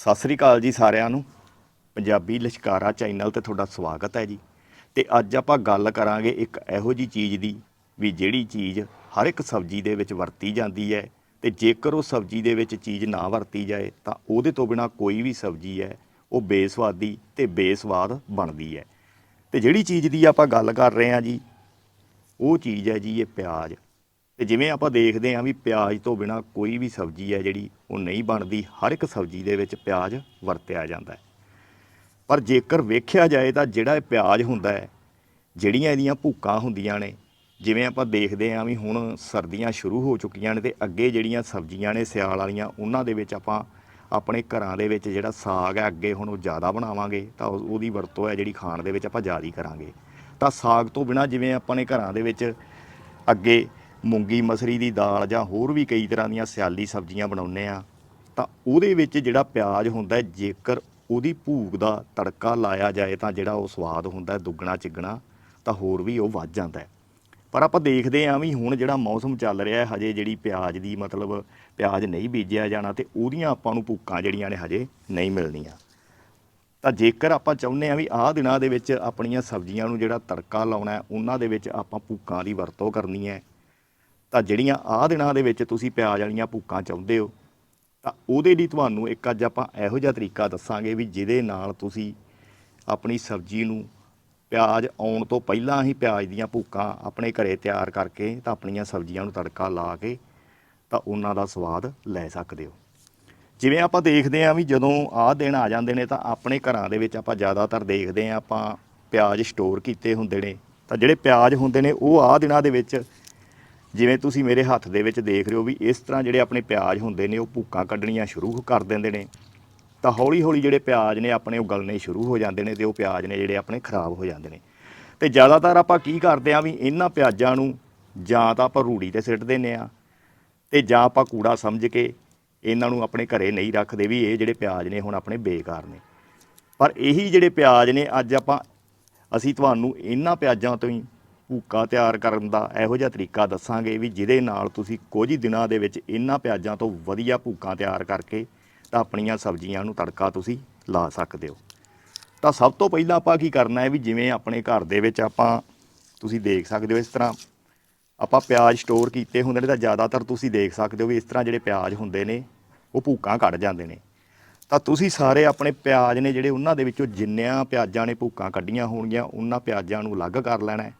ਸਤਿ ਸ੍ਰੀ ਅਕਾਲ ਜੀ ਸਾਰਿਆਂ ਨੂੰ। ਪੰਜਾਬੀ ਲਸ਼ਕਾਰਾ ਚੈਨਲ ਤੇ ਤੁਹਾਡਾ ਸਵਾਗਤ ਹੈ ਜੀ। ਤੇ ਅੱਜ ਆਪਾਂ ਗੱਲ ਕਰਾਂਗੇ ਇੱਕ ਇਹੋ ਜੀ ਚੀਜ਼ ਦੀ ਵੀ ਜਿਹੜੀ ਚੀਜ਼ ਹਰ ਇੱਕ ਸਬਜ਼ੀ ਦੇ ਵਿੱਚ ਵਰਤੀ ਜਾਂਦੀ ਹੈ ਤੇ ਜੇਕਰ ਉਹ ਸਬਜ਼ੀ ਦੇ ਵਿੱਚ ਚੀਜ਼ ਨਾ ਵਰਤੀ ਜਾਏ ਤਾਂ ਉਹਦੇ ਤੋਂ ਬਿਨਾ ਕੋਈ ਵੀ ਸਬਜ਼ੀ ਹੈ ਉਹ ਬੇਸਵਾਦੀ ਤੇ ਬੇਸਵਾਦ ਬਣਦੀ ਹੈ। ਤੇ ਜਿਹੜੀ ਚੀਜ਼ ਦੀ ਆਪਾਂ ਗੱਲ ਕਰ ਰਹੇ ਹਾਂ ਜੀ, ਉਹ ਚੀਜ਼ ਹੈ ਜੀ ਇਹ ਪਿਆਜ਼। ਤੇ ਜਿਵੇਂ ਆਪਾਂ ਦੇਖਦੇ ਹਾਂ ਵੀ ਪਿਆਜ਼ ਤੋਂ ਬਿਨਾ ਕੋਈ ਵੀ ਸਬਜ਼ੀ ਹੈ ਜਿਹੜੀ ਉਹ ਨਹੀਂ ਬਣਦੀ, ਹਰ ਇੱਕ ਸਬਜ਼ੀ ਦੇ ਵਿੱਚ ਪਿਆਜ਼ ਵਰਤਿਆ ਜਾਂਦਾ ਹੈ। ਪਰ ਜੇਕਰ ਵੇਖਿਆ ਜਾਏ ਤਾਂ ਜਿਹੜਾ ਇਹ ਪਿਆਜ਼ ਹੁੰਦਾ ਹੈ, ਜਿਹੜੀਆਂ ਇਹਦੀਆਂ ਭੁੱਕਾਂ ਹੁੰਦੀਆਂ ਨੇ, ਜਿਵੇਂ ਆਪਾਂ ਦੇਖਦੇ ਹਾਂ ਵੀ ਹੁਣ ਸਰਦੀਆਂ ਸ਼ੁਰੂ ਹੋ ਚੁੱਕੀਆਂ ਨੇ ਤੇ ਅੱਗੇ ਜਿਹੜੀਆਂ ਸਬਜ਼ੀਆਂ ਨੇ ਸਿਆਲ ਵਾਲੀਆਂ, ਉਹਨਾਂ ਦੇ ਵਿੱਚ ਆਪਾਂ ਆਪਣੇ ਘਰਾਂ ਦੇ ਵਿੱਚ ਜਿਹੜਾ ਸਾਗ ਹੈ, ਅੱਗੇ ਹੁਣ ਉਹ ਜ਼ਿਆਦਾ ਬਣਾਵਾਂਗੇ, ਤਾਂ ਉਹ- ਉਹਦੀ ਵਰਤੋਂ ਹੈ ਜਿਹੜੀ ਖਾਣ ਦੇ ਵਿੱਚ ਆਪਾਂ ਜ਼ਿਆਦਾ ਕਰਾਂਗੇ। ਤਾਂ ਸਾਗ ਤੋਂ ਬਿਨਾ ਜਿਵੇਂ ਆਪਾਂ ਨੇ ਘਰਾਂ ਦੇ ਵਿੱਚ ਅੱਗੇ ਮੂੰਗੀ ਮਸਰੀ ਦੀ ਦਾਲ ਜਾਂ ਹੋਰ ਵੀ ਕਈ ਤਰ੍ਹਾਂ ਦੀਆਂ ਸਿਆਲੀ ਸਬਜ਼ੀਆਂ ਬਣਾਉਂਦੇ ਆ ਤਾਂ ਉਹਦੇ ਵਿੱਚ ਜਿਹੜਾ ਪਿਆਜ਼ ਹੁੰਦਾ ਜੇਕਰ ਉਹਦੀ ਭੂਕ ਦਾ ਤੜਕਾ ਲਾਇਆ ਜਾਏ ਤਾਂ ਜਿਹੜਾ ਉਹ ਸਵਾਦ ਹੁੰਦਾ ਦੁੱਗਣਾ ਚਿੱਗਣਾ, ਤਾਂ ਹੋਰ ਵੀ ਉਹ ਵੱਧ ਜਾਂਦਾ ਪਰ ਆਪਾਂ ਦੇਖਦੇ ਆਂ ਵੀ ਹੁਣ ਜਿਹੜਾ ਮੌਸਮ ਚੱਲ ਰਿਹਾ ਹਜੇ ਜਿਹੜੀ ਪਿਆਜ਼ ਦੀ ਮਤਲਬ ਪਿਆਜ਼ ਨਹੀਂ ਬੀਜਿਆ ਜਾਣਾ ਤੇ ਉਹਦੀਆਂ ਆਪਾਂ ਨੂੰ ਭੁੱਕਾਂ ਜਿਹੜੀਆਂ ਨੇ ਹਜੇ ਨਹੀਂ ਮਿਲਣੀਆਂ। ਤਾਂ ਜੇਕਰ ਆਪਾਂ ਚਾਹੁੰਦੇ ਆ ਵੀ ਆਹ ਦਿਨਾਂ ਦੇ ਵਿੱਚ ਆਪਣੀਆਂ ਸਬਜ਼ੀਆਂ ਨੂੰ ਜਿਹੜਾ ਤੜਕਾ ਲਾਉਣਾ ਉਹਨਾਂ ਦੇ ਵਿੱਚ ਆਪਾਂ ਭੁੱਕਾਂ ਦੀ ਵਰਤੋਂ ਕਰਨੀ ਹੈ ਤਾਂ ਜਿਹੜੀਆਂ ਆਹ ਦਿਨਾਂ ਦੇ ਵਿੱਚ ਤੁਸੀਂ ਪਿਆਜ਼ ਵਾਲੀਆਂ ਭੁੱਕਾਂ ਚਾਹੁੰਦੇ ਹੋ, ਤਾਂ ਉਹਦੇ ਲਈ ਤੁਹਾਨੂੰ ਇੱਕ ਅੱਜ ਆਪਾਂ ਇਹੋ ਜਿਹਾ ਤਰੀਕਾ ਦੱਸਾਂਗੇ ਵੀ ਜਿਹਦੇ ਨਾਲ ਤੁਸੀਂ ਆਪਣੀ ਸਬਜ਼ੀ ਨੂੰ ਪਿਆਜ਼ ਆਉਣ ਤੋਂ ਪਹਿਲਾਂ ਹੀ ਪਿਆਜ਼ ਦੀਆਂ ਭੁੱਕਾਂ ਆਪਣੇ ਘਰੇ ਤਿਆਰ ਕਰਕੇ ਤਾਂ ਆਪਣੀਆਂ ਸਬਜ਼ੀਆਂ ਨੂੰ ਤੜਕਾ ਲਾ ਕੇ ਤਾਂ ਉਹਨਾਂ ਦਾ ਸਵਾਦ ਲੈ ਸਕਦੇ ਹੋ। ਜਿਵੇਂ ਆਪਾਂ ਦੇਖਦੇ ਹਾਂ ਵੀ ਜਦੋਂ ਆਹ ਦਿਨ ਆ ਜਾਂਦੇ ਨੇ ਤਾਂ ਆਪਣੇ ਘਰਾਂ ਦੇ ਵਿੱਚ ਆਪਾਂ ਜ਼ਿਆਦਾਤਰ ਦੇਖਦੇ ਹਾਂ ਆਪਾਂ ਪਿਆਜ਼ ਸਟੋਰ ਕੀਤੇ ਹੁੰਦੇ ਨੇ, ਤਾਂ ਜਿਹੜੇ ਪਿਆਜ਼ ਹੁੰਦੇ ਨੇ ਉਹ ਆਹ ਦਿਨਾਂ ਦੇ ਵਿੱਚ ਜਿਵੇਂ ਤੁਸੀਂ ਮੇਰੇ ਹੱਥ ਦੇ ਵਿੱਚ ਦੇਖ ਰਹੇ ਹੋ ਵੀ ਇਸ ਤਰ੍ਹਾਂ ਜਿਹੜੇ ਆਪਣੇ ਪਿਆਜ਼ ਹੁੰਦੇ ਨੇ, ਉਹ ਭੂਕਾਂ ਕੱਢਣੀਆਂ ਸ਼ੁਰੂ ਕਰ ਦਿੰਦੇ ਨੇ। ਤਾਂ ਹੌਲੀ ਹੌਲੀ ਜਿਹੜੇ ਪਿਆਜ਼ ਨੇ, ਆਪਣੇ ਉਹ ਗਲਣੇ ਸ਼ੁਰੂ ਹੋ ਜਾਂਦੇ ਨੇ ਤੇ ਉਹ ਪਿਆਜ਼ ਨੇ ਜਿਹੜੇ ਆਪਣੇ ਖਰਾਬ ਹੋ ਜਾਂਦੇ ਨੇ। ਤੇ ਜ਼ਿਆਦਾਤਰ ਆਪਾਂ ਕੀ ਕਰਦੇ ਆ ਵੀ ਇਹਨਾਂ ਪਿਆਜ਼ਾਂ ਨੂੰ ਜਾਂ ਤਾਂ ਆਪਾਂ ਰੂੜੀ ਤੇ ਸਿੱਟ ਦਿੰਨੇ ਆ ਤੇ ਜਾਂ ਆਪਾਂ ਕੂੜਾ ਸਮਝ ਕੇ ਇਹਨਾਂ ਨੂੰ ਆਪਣੇ ਘਰੇ ਨਹੀਂ ਰੱਖਦੇ ਵੀ ਇਹ ਜਿਹੜੇ ਪਿਆਜ਼ ਨੇ ਹੁਣ ਆਪਣੇ ਬੇਕਾਰ ਨੇ। ਪਰ ਇਹੀ ਜਿਹੜੇ ਪਿਆਜ਼ ਨੇ, ਅੱਜ ਆਪਾਂ, ਅਸੀਂ ਤੁਹਾਨੂੰ ਇਹਨਾਂ ਪਿਆਜ਼ਾਂ ਤੋਂ ਹੀ ਭੂਕਾ ਤਿਆਰ ਕਰਨ ਦਾ ਇਹੋ ਜਿਹਾ ਤਰੀਕਾ ਦੱਸਾਂਗੇ ਵੀ ਜਿਹਦੇ ਨਾਲ ਤੁਸੀਂ ਕੁਝ ਦਿਨਾਂ ਦੇ ਵਿੱਚ ਇਹਨਾਂ ਪਿਆਜ਼ਾਂ ਤੋਂ ਵਧੀਆ ਭੂਕਾਂ ਤਿਆਰ ਕਰਕੇ ਤਾਂ ਆਪਣੀਆਂ ਸਬਜ਼ੀਆਂ ਨੂੰ ਤੜਕਾ ਤੁਸੀਂ ਲਾ ਸਕਦੇ ਹੋ। ਤਾਂ ਸਭ ਤੋਂ ਪਹਿਲਾਂ ਆਪਾਂ ਕੀ ਕਰਨਾ ਹੈ ਵੀ ਜਿਵੇਂ ਆਪਣੇ ਘਰ ਦੇ ਵਿੱਚ ਆਪਾਂ ਤੁਸੀਂ ਦੇਖ ਸਕਦੇ ਹੋ ਇਸ ਤਰ੍ਹਾਂ ਆਪਾਂ ਪਿਆਜ਼ ਸਟੋਰ ਕੀਤੇ ਹੁੰਦੇ ਨੇ ਤਾਂ ਜ਼ਿਆਦਾਤਰ ਤੁਸੀਂ ਦੇਖ ਸਕਦੇ ਹੋ ਵੀ ਇਸ ਤਰ੍ਹਾਂ ਜਿਹੜੇ ਪਿਆਜ਼ ਹੁੰਦੇ ਨੇ ਉਹ ਭੂਕਾਂ ਕੱਢ ਜਾਂਦੇ ਨੇ। ਤਾਂ ਤੁਸੀਂ ਸਾਰੇ ਆਪਣੇ ਪਿਆਜ਼ ਨੇ ਜਿਹੜੇ ਉਹਨਾਂ ਦੇ ਵਿੱਚੋਂ ਜਿੰਨਿਆਂ ਪਿਆਜ਼ਾਂ ਨੇ ਭੂਕਾਂ ਕੱਢੀਆਂ ਹੋਣਗੀਆਂ, ਉਹਨਾਂ ਪਿਆਜ਼ਾਂ ਨੂੰ ਅਲੱਗ ਕਰ ਲੈਣਾ ਹੈ।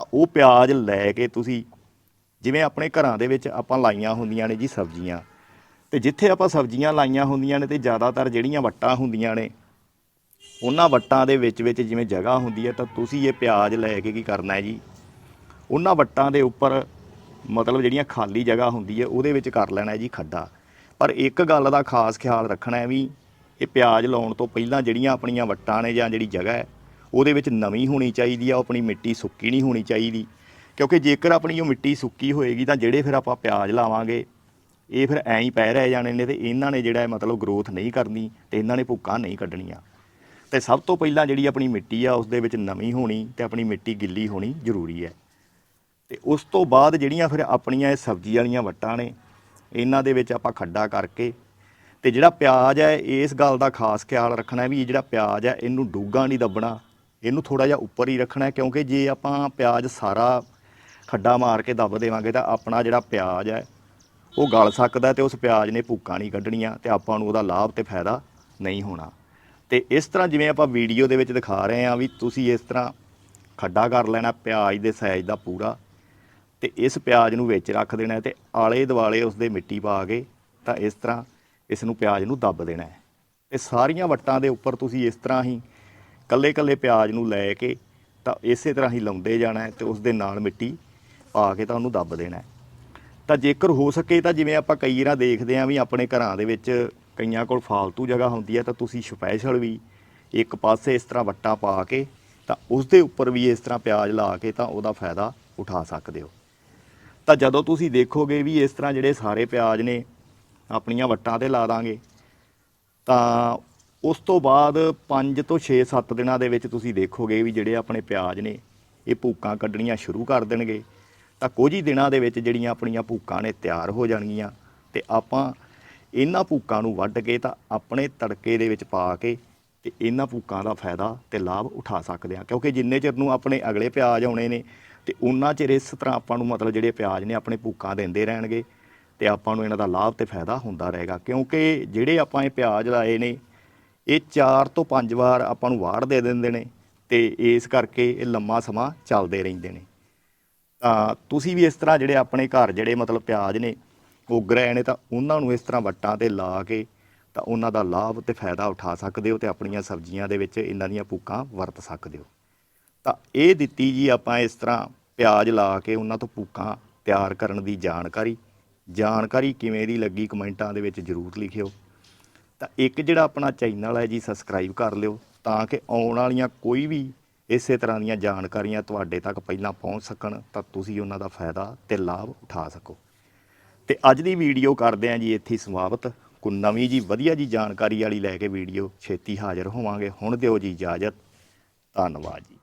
ਤਾਂ ਉਹ ਪਿਆਜ਼ ਲੈ ਕੇ ਤੁਸੀਂ ਜਿਵੇਂ ਆਪਣੇ ਘਰਾਂ ਦੇ ਵਿੱਚ ਆਪਾਂ ਲਾਈਆਂ ਹੁੰਦੀਆਂ ਨੇ ਜੀ ਸਬਜ਼ੀਆਂ, ਤੇ ਜਿੱਥੇ ਆਪਾਂ ਸਬਜ਼ੀਆਂ ਲਾਈਆਂ ਹੁੰਦੀਆਂ ਨੇ ਤੇ ਜ਼ਿਆਦਾਤਰ ਜਿਹੜੀਆਂ ਵੱਟਾਂ ਹੁੰਦੀਆਂ ਨੇ, ਉਹਨਾਂ ਵੱਟਾਂ ਦੇ ਵਿੱਚ ਵਿੱਚ ਜਿਵੇਂ ਜਗ੍ਹਾ ਹੁੰਦੀ ਹੈ ਤਾਂ ਤੁਸੀਂ ਇਹ ਪਿਆਜ਼ ਲੈ ਕੇ ਕੀ ਕਰਨਾ ਹੈ ਜੀ? ਉਹਨਾਂ ਵੱਟਾਂ ਦੇ ਉੱਪਰ ਮਤਲਬ ਜਿਹੜੀਆਂ ਖਾਲੀ ਜਗ੍ਹਾ ਹੁੰਦੀ ਹੈ ਉਹਦੇ ਵਿੱਚ ਕਰ ਲੈਣਾ ਹੈ ਜੀ ਖੱਡਾ। ਪਰ ਇੱਕ ਗੱਲ ਦਾ ਖਾਸ ਖਿਆਲ ਰੱਖਣਾ ਹੈ ਵੀ ਇਹ ਪਿਆਜ਼ ਲਾਉਣ ਤੋਂ ਪਹਿਲਾਂ ਜਿਹੜੀਆਂ ਆਪਣੀਆਂ ਵੱਟਾਂ ਨੇ ਜਾਂ ਜਿਹੜੀ ਜਗ੍ਹਾ ਹੈ ਉਹਦੇ ਵਿੱਚ ਨਵੀਂ ਹੋਣੀ ਚਾਹੀਦੀ ਆ, ਉਹ ਆਪਣੀ ਮਿੱਟੀ ਸੁੱਕੀ ਨਹੀਂ ਹੋਣੀ ਚਾਹੀਦੀ। ਕਿਉਂਕਿ ਜੇਕਰ ਆਪਣੀ ਉਹ ਮਿੱਟੀ ਸੁੱਕੀ ਹੋਏਗੀ ਤਾਂ ਜਿਹੜੇ ਫਿਰ ਆਪਾਂ ਪਿਆਜ਼ ਲਾਵਾਂਗੇ, ਇਹ ਫਿਰ ਐਂ ਹੀ ਪੈ ਰਹਿ ਜਾਣੇ ਨੇ ਤੇ ਇਹਨਾਂ ਨੇ ਜਿਹੜਾ ਮਤਲਬ ਗਰੋਥ ਨਹੀਂ ਕਰਨੀ ਤੇ ਇਹਨਾਂ ਨੇ ਭੁੱਕਾ ਨਹੀਂ ਕੱਢਣੀਆਂ। ਤੇ ਸਭ ਤੋਂ ਪਹਿਲਾਂ ਜਿਹੜੀ ਆਪਣੀ ਮਿੱਟੀ ਆ ਉਸ ਦੇ ਵਿੱਚ ਨਮੀ ਹੋਣੀ ਤੇ ਆਪਣੀ ਮਿੱਟੀ ਗਿੱਲੀ ਹੋਣੀ ਜ਼ਰੂਰੀ ਹੈ। ਤੇ ਉਸ ਤੋਂ ਬਾਅਦ ਜਿਹੜੀਆਂ ਫਿਰ ਆਪਣੀਆਂ ਇਹ ਸਬਜ਼ੀ ਵਾਲੀਆਂ ਵੱਟਾਂ ਨੇ, ਇਹਨਾਂ ਦੇ ਵਿੱਚ ਆਪਾਂ ਖੱਡਾ ਕਰਕੇ ਤੇ ਜਿਹੜਾ ਪਿਆਜ਼ ਹੈ, ਇਸ ਗੱਲ ਦਾ ਖਾਸ ਖਿਆਲ ਰੱਖਣਾ ਵੀ ਇਹ ਜਿਹੜਾ ਪਿਆਜ਼ ਹੈ, ਇਹਨੂੰ ਡੂਗਾ ਨਹੀਂ ਦੱਬਣਾ। ਇਹਨੂੰ ਥੋੜਾ ਜਿਹਾ ਉੱਪਰ ਹੀ ਰੱਖਣਾ ਹੈ, ਕਿਉਂਕਿ ਜੇ ਆਪਾਂ ਪਿਆਜ਼ ਸਾਰਾ ਖੱਡਾ ਮਾਰ ਕੇ ਦੱਬ ਦੇਵਾਂਗੇ ਤਾਂ ਆਪਣਾ ਜਿਹੜਾ ਪਿਆਜ਼ ਹੈ ਉਹ ਗਲ ਸਕਦਾ ਤੇ ਉਸ ਪਿਆਜ਼ ਨੇ ਭੁੱਕਾਂ ਨਹੀਂ ਕੱਢਣੀਆਂ ਤੇ ਆਪਾਂ ਨੂੰ ਉਹਦਾ ਲਾਭ ਤੇ ਫਾਇਦਾ ਨਹੀਂ ਹੋਣਾ। ਤੇ ਇਸ ਤਰ੍ਹਾਂ ਜਿਵੇਂ ਆਪਾਂ ਵੀਡੀਓ ਦੇ ਵਿੱਚ ਦਿਖਾ ਰਹੇ ਹਾਂ ਵੀ ਤੁਸੀਂ ਇਸ ਤਰ੍ਹਾਂ ਖੱਡਾ ਕਰ ਲੈਣਾ ਪਿਆਜ਼ ਦੇ ਸਾਈਜ਼ ਦਾ ਪੂਰਾ ਤੇ ਇਸ ਪਿਆਜ਼ ਨੂੰ ਵਿੱਚ ਰੱਖ ਦੇਣਾ ਹੈ ਤੇ ਆਲੇ ਦੁਆਲੇ ਉਸ ਦੇ ਮਿੱਟੀ ਪਾ ਕੇ ਤਾਂ ਇਸ ਤਰ੍ਹਾਂ ਇਸ ਨੂੰ ਪਿਆਜ਼ ਨੂੰ ਦੱਬ ਦੇਣਾ ਹੈ। ਤੇ ਸਾਰੀਆਂ ਵੱਟਾਂ ਦੇ ਉੱਪਰ ਤੁਸੀਂ ਇਸ ਤਰ੍ਹਾਂ ਹੀ ਕੱਲੇ ਕੱਲੇ ਪਿਆਜ਼ ਨੂੰ ਲੈ ਕੇ ਤਾਂ ਇਸੇ ਤਰ੍ਹਾਂ ਹੀ ਲਾਉਂਦੇ ਜਾਣਾ ਹੈ ਤੇ ਉਸ ਦੇ ਨਾਲ ਮਿੱਟੀ ਪਾ ਕੇ ਤਾਂ ਉਹਨੂੰ ਦੱਬ ਦੇਣਾ ਤਾਂ ਜੇਕਰ ਹੋ ਸਕੇ ਤਾਂ ਜਿਵੇਂ ਆਪਾਂ ਕਈ ਵਾਰ ਦੇਖਦੇ ਆਂ ਵੀ ਆਪਣੇ ਘਰਾਂ ਦੇ ਵਿੱਚ ਕਈਆਂ ਕੋਲ ਫਾਲਤੂ ਜਗ੍ਹਾ ਹੁੰਦੀ ਹੈ ਤਾਂ ਤੁਸੀਂ ਸਪੈਸ਼ਲ ਵੀ ਇੱਕ ਪਾਸੇ ਇਸ ਤਰ੍ਹਾਂ ਵੱਟਾ ਪਾ ਕੇ ਤਾਂ ਉਸ ਦੇ ਉੱਪਰ ਵੀ ਇਸ ਤਰ੍ਹਾਂ ਪਿਆਜ਼ ਲਾ ਕੇ ਤਾਂ ਉਹਦਾ ਫਾਇਦਾ ਉਠਾ ਸਕਦੇ ਹੋ। ਤਾਂ ਜਦੋਂ ਤੁਸੀਂ ਦੇਖੋਗੇ ਵੀ ਇਸ ਤਰ੍ਹਾਂ ਜਿਹੜੇ ਸਾਰੇ ਪਿਆਜ਼ ਨੇ ਆਪਣੀਆਂ ਵੱਟਾਂ ਤੇ ਲਾ ਦਾਂਗੇ ਤਾਂ ਉਸ ਤੋਂ ਬਾਅਦ 5 ਤੋਂ 6-7 ਦਿਨਾਂ ਦੇ ਵਿੱਚ ਤੁਸੀਂ ਦੇਖੋਗੇ ਵੀ ਜਿਹੜੇ ਆਪਣੇ ਪਿਆਜ਼ ਨੇ, ਇਹ ਭੂਕਾਂ ਕੱਢਣੀਆਂ ਸ਼ੁਰੂ ਕਰ ਦੇਣਗੇ। ਤਾਂ ਕੁਝ ਹੀ ਦਿਨਾਂ ਦੇ ਵਿੱਚ ਜਿਹੜੀਆਂ ਆਪਣੀਆਂ ਭੂਕਾਂ ਨੇ ਤਿਆਰ ਹੋ ਜਾਣਗੀਆਂ ਤੇ ਆਪਾਂ ਇਹਨਾਂ ਭੂਕਾਂ ਨੂੰ ਵੱਢ ਕੇ ਤਾਂ ਆਪਣੇ ਤੜਕੇ ਦੇ ਵਿੱਚ ਪਾ ਕੇ ਤੇ ਇਹਨਾਂ ਭੂਕਾਂ ਦਾ ਫਾਇਦਾ ਤੇ ਲਾਭ ਉਠਾ ਸਕਦੇ ਆ ਕਿਉਂਕਿ ਜਿੰਨੇ ਚਿਰ ਨੂੰ ਆਪਣੇ ਅਗਲੇ ਪਿਆਜ਼ ਆਉਣੇ ਨੇ ਤੇ ਉਹਨਾਂ ਚਿਰ ਇਸ ਤਰ੍ਹਾਂ ਆਪਾਂ ਨੂੰ ਮਤਲਬ ਜਿਹੜੇ ਪਿਆਜ਼ ਨੇ ਆਪਣੇ ਭੂਕਾਂ ਦਿੰਦੇ ਰਹਿਣਗੇ ਤੇ ਆਪਾਂ ਨੂੰ ਇਹਨਾਂ ਦਾ ਲਾਭ ਤੇ ਫਾਇਦਾ ਹੁੰਦਾ ਰਹੇਗਾ। ਕਿਉਂਕਿ ਜਿਹੜੇ ਆਪਾਂ ਇਹ ਪਿਆਜ਼ ਲਾਏ ਨੇ ਇਹ 4 ਤੋਂ 5 ਵਾਰ ਆਪਾਂ ਨੂੰ ਵਾੜ ਦੇ ਦਿੰਦੇ ਨੇ ਤੇ ਇਸ ਕਰਕੇ ਇਹ ਲੰਮਾ ਸਮਾਂ ਚੱਲਦੇ ਰਹਿੰਦੇ ਨੇ। ਤਾਂ ਤੁਸੀਂ ਵੀ ਇਸ ਤਰ੍ਹਾਂ ਜਿਹੜੇ ਆਪਣੇ ਘਰ ਜਿਹੜੇ ਮਤਲਬ ਪਿਆਜ਼ ਨੇ ਉੱਗ ਰਹੇ ਨੇ ਤਾਂ ਉਹਨਾਂ ਨੂੰ ਇਸ ਤਰ੍ਹਾਂ ਵੱਟਾਂ ਤੇ ਲਾ ਕੇ ਤਾਂ ਉਹਨਾਂ ਦਾ ਲਾਭ ਤੇ ਫਾਇਦਾ ਉਠਾ ਸਕਦੇ ਹੋ ਤੇ ਆਪਣੀਆਂ ਸਬਜ਼ੀਆਂ ਦੇ ਵਿੱਚ ਇਹਨਾਂ ਦੀਆਂ ਭੂਕਾਂ ਵਰਤ ਸਕਦੇ ਹੋ। ਤਾਂ ਇਹ ਦਿੱਤੀ ਜੀ ਆਪਾਂ ਇਸ ਤਰ੍ਹਾਂ ਪਿਆਜ਼ ਲਾ ਕੇ ਉਹਨਾਂ ਤੋਂ ਭੂਕਾਂ ਤਿਆਰ ਕਰਨ ਦੀ ਜਾਣਕਾਰੀ। ਜਾਣਕਾਰੀ ਕਿਵੇਂ ਦੀ ਲੱਗੀ ਕਮੈਂਟਾਂ ਦੇ ਵਿੱਚ ਜਰੂਰ ਲਿਖਿਓ। ਤਾਂ ਇੱਕ ਜਿਹੜਾ ਆਪਣਾ ਚੈਨਲ ਹੈ ਜੀ ਸਬਸਕ੍ਰਾਈਬ ਕਰ ਲਿਓ ਤਾਂ ਕਿ ਆਉਣ ਵਾਲੀਆਂ ਕੋਈ ਵੀ ਇਸੇ ਤਰ੍ਹਾਂ ਦੀਆਂ ਜਾਣਕਾਰੀਆਂ ਤੁਹਾਡੇ ਤੱਕ ਪਹਿਲਾਂ ਪਹੁੰਚ ਸਕਣ, ਤਾਂ ਤੁਸੀਂ ਉਹਨਾਂ ਦਾ ਫਾਇਦਾ ਤੇ ਲਾਭ ਉਠਾ ਸਕੋ। ਤੇ ਅੱਜ ਦੀ ਵੀਡੀਓ ਕਰਦੇ ਆਂ ਜੀ, ਇੱਥੇ ਸਮਾਪਤ। ਕੋਈ ਨਵੀਂ ਜੀ, ਵਧੀਆ ਜੀ ਜਾਣਕਾਰੀ ਵਾਲੀ ਲੈ ਕੇ ਵੀਡੀਓ ਛੇਤੀ ਹਾਜ਼ਰ ਹੋਵਾਂਗੇ। ਹੁਣ ਦਿਓ ਜੀ ਇਜਾਜ਼ਤ। ਧੰਨਵਾਦ ਜੀ।